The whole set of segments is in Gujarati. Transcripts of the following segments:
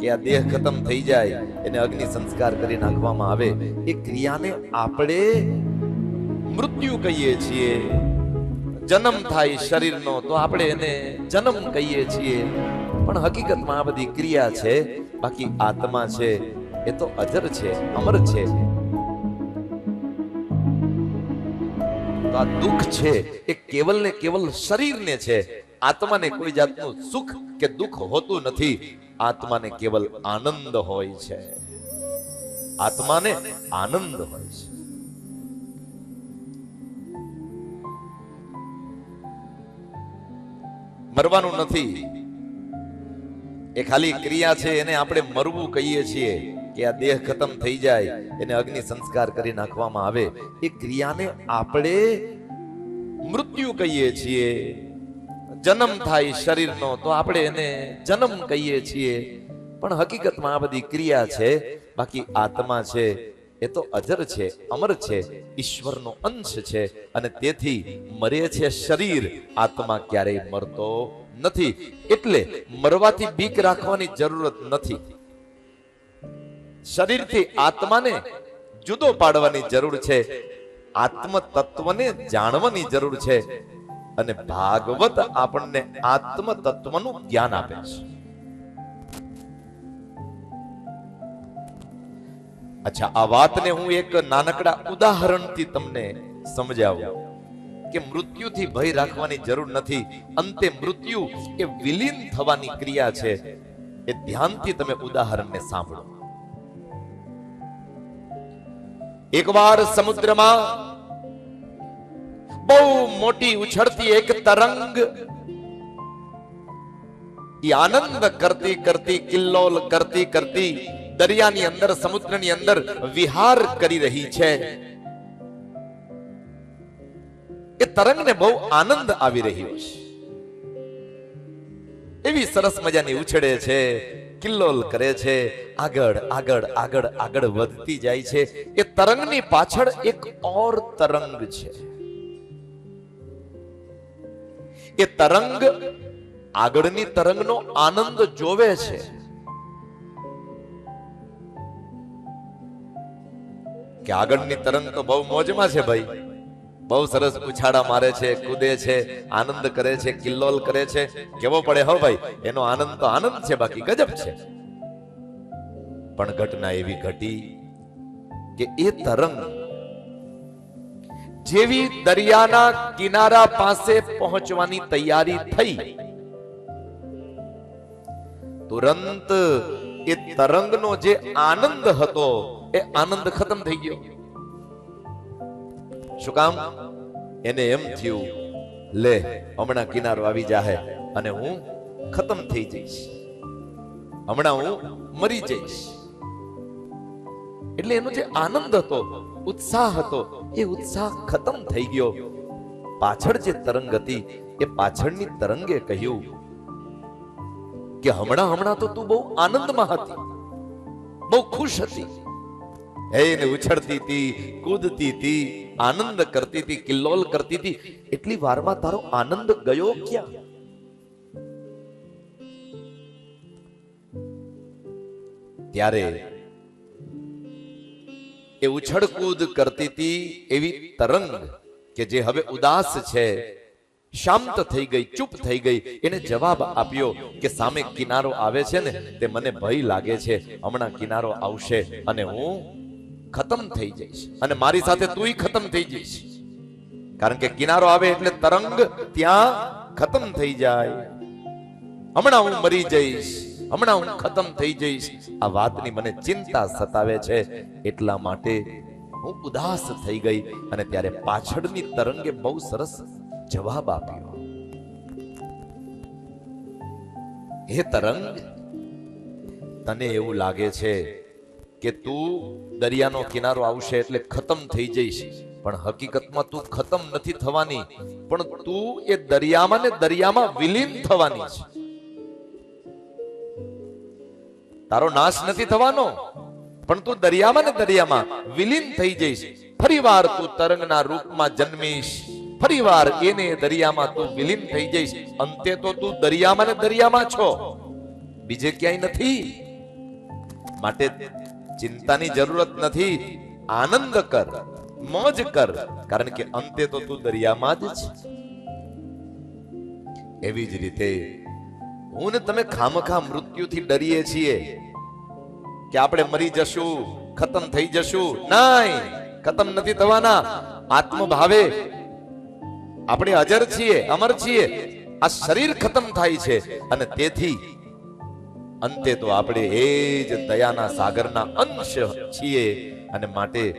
કે આ દેહ ખતમ થઈ જાય, એને અગ્નિ સંસ્કાર કરી નાખવામાં આવે. એ ક્રિયાને આપણે મૃત્યુ કહીએ છીએ. જન્મ થાય શરીરનો, તો આપણે એને જન્મ કહીએ છીએ. પણ હકીકતમાં આ બધી ક્રિયા છે, બાકી આત્મા છે, એ તો અજર છે, અમર છે. તો આ દુઃખ છે, એ કેવલ ને કેવલ શરીરને છે. આત્માને કોઈ જાતનું સુખ કે દુઃખ હોતું નથી. આત્માને કેવલ આનંદ હોય છે. આત્માને આનંદ હોય છે. મરવાનું નથી. એ ખાલી ક્રિયા છે, એને આપણે મરવું કહીએ છીએ કે આ દેહ ખતમ થઈ જાય, એને અગ્નિ સંસ્કાર કરી નાખવામાં આવે. એ ક્રિયાને આપણે મૃત્યુ કહીએ છીએ. જન્મ થાય શરીરનો, તો આપણે એને જન્મ કહીએ છીએ. પણ હકીકતમાં આ બધી ક્રિયા છે, બાકી આત્મા છે, એ તો અજર છે, અમર છે, ઈશ્વરનો અંશ છે, અને તેથી મરે છે શરીર. આત્મા ક્યારેય મરતો નથી, એટલે મરવાથી બીક રાખવાની જરૂરત નથી. શરીરથી આત્માને જુદો પાડવાની જરૂર છે આત્મ તત્વને જાણવાની જરૂર છે. અને ભાગવત આપણને આત્મ તત્વનું જ્ઞાન આપે છે. અચ્છા, આ વાતને હું એક નાનકડા ઉદાહરણથી તમને સમજાવું કે મૃત્યુથી ભય રાખવાની જરૂર નથી. અંતે મૃત્યુ એ વિલીન થવાની ક્રિયા છે. એ ધ્યાનથી તમે ઉદાહરણને સાંભળો. એકવાર સમુદ્રમાં બહુ મોટી ઉછળતી એક તરંગ. આનંદ કરતી કરતી, કિલ્લોલ કરતી કરતી દરિયાની અંદર, સમુદ્રની અંદર વિહાર કરી રહી છે. એ તરંગને બહુ આનંદ આવી રહ્યો છે. એવી સરસ મજાની ઉછળે છે, કિલ્લોલ કરે છે, આગળ આગળ આગળ આગળ વધતી જાય છે. એ તરંગની પાછળ એક ઓર તરંગ છે. એ તરંગ આગળની તરંગનો આનંદ જોવે છે. કે આગળની તરંગ તો બહુ મોજમાં છે ભાઈ. બહુ સરસ ઉછાળા મારે છે, કૂદે છે, આનંદ કરે છે, કિલ્લોલ કરે છે. કેવો પડે હો ભાઈ? એનો આનંદ તો આનંદ છે, બાકી ગજબ છે. પણ ઘટના એવી ઘટી કે એ તરંગ જેવી દરિયાના કિનારા પાસે પહોંચવાની તૈયારી થઈ. તુરંત એ તરંગનો જે આનંદ હતો, એ આનંદ ખતમ થઈ ગયો. શું કામ? એને એમ થયું, લે, હમણાં કિનારો આવી જાહે અને હું ખતમ થઈ જઈશ. હમણાં હું મરી જઈશ. એટલે એનો જે આનંદ હતો ઉત્સાહ હતો. એ ઉત્સાહ ખતમ થઈ ગયો. પાછળ જે તરંગ હતી, એ પાછળની તરંગે કહ્યું, કે હમણાં હમણાં તો તું બહુ આનંદમાં હતી. બહુ ખુશ હતી. એને ઉછળતી હતી, કૂદતી હતી, આનંદ કરતી હતી, કિલ્લોલ કરતી હતી. એટલી વારમાં તારો આનંદ ગયો ક્યાં? ત્યારે એ ઉછળકૂદ કરતી હતી એવી તરંગ કે જે હવે ઉદાસ છે. શાંત થઈ ગઈ, ચૂપ થઈ ગઈ. એને જવાબ આપ્યો કે સામે કિનારો આવે છે ને, તે મને ભય લાગે છે. હમણાં કિનારો આવશે અને હું ખતમ થઈ જઈશ. અને મારી સાથે તુંય ખતમ થઈ જઈશ. કારણ કે કિનારો આવે એટલે તરંગ ત્યાં ખતમ થઈ જાય. હમણાં હું મરી જઈશ. હમણાં હું ખતમ થઈ જઈશ. આ વાતની મને ચિંતા સતાવે છે. એટલા માટે હું ઉદાસ થઈ ગઈ અને ત્યારે પાછળની તરંગે બહુ સરસ જવાબ આપ્યો. હે તરંગ, તને એવું લાગે છે કે તું દરિયાનો કિનારો આવશે એટલે ખતમ થઈ જઈશ. પણ હકીકતમાં તું ખતમ નથી થવાની, પણ તું એ દરિયામાં ને દરિયામાં વિલીન થવાની છે. તારો નાશ નથી થવાનો. પણ તું દરિયામાં ને દરિયામાં વિલીન થઈ જઈશ. ફરીવાર તું તરંગના રૂપમાં જન્મીશ. ફરીવાર એને દરિયામાં તું વિલીન થઈ જઈશ. અંતે તો તું દરિયામાં ને દરિયામાં છો. બીજે ક્યાંય નથી. માટે ચિંતાની જરૂરત નથી. આનંદ કર, મોજ કર, કારણ કે અંતે તો તું દરિયામાં જ છે. એવી જ રીતે હું ને તમે ખામખા મૃત્યુથી ડરીએ છીએ કે આપણે મરી જશું, ખતમ થઈ જશું. નહીં, ખતમ નથી થવાના. આત્મભાવે આપણે અજર છીએ, અમર છીએ. આ શરીર ખતમ થાય છે અને તેથી અંતે તો આપણે એ જ દયાના સાગરના અંશ છીએ અને માટે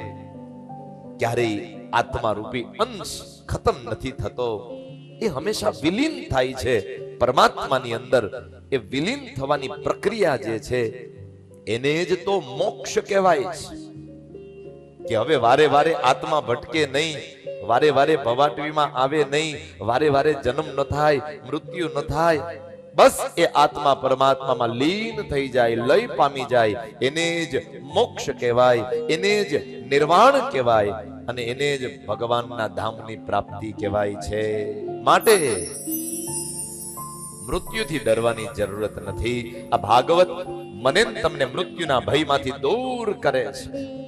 ક્યારેય આત્મા રૂપી અંશ ખતમ નથી થતો. એ હંમેશા વિલીન થાય છે. પરમાત્માની અંદર એ વિલીન થવાની પ્રક્રિયા જે છે, એને જ તો મોક્ષ કહેવાય છે. કે હવે વારે વારે આત્મા ભટકે નહીં, વારે વારે ભવાટવીમાં આવે નહીં, વારે વારે જન્મ ન થાય, મૃત્યુ ન થાય, બસ એ આત્મા પરમાત્મામાં લીન થઈ જાય, લય પામી જાય, એને જ મોક્ષ કહેવાય, એને જ નિર્વાણ કહેવાય અને એને જ ભગવાનના ધામની પ્રાપ્તિ કહેવાય છે. માટે મૃત્યુથી ડરવાની જરૂરત નથી. આ ભાગવત મને તમને મૃત્યુના ભયમાંથી દૂર કરે છે.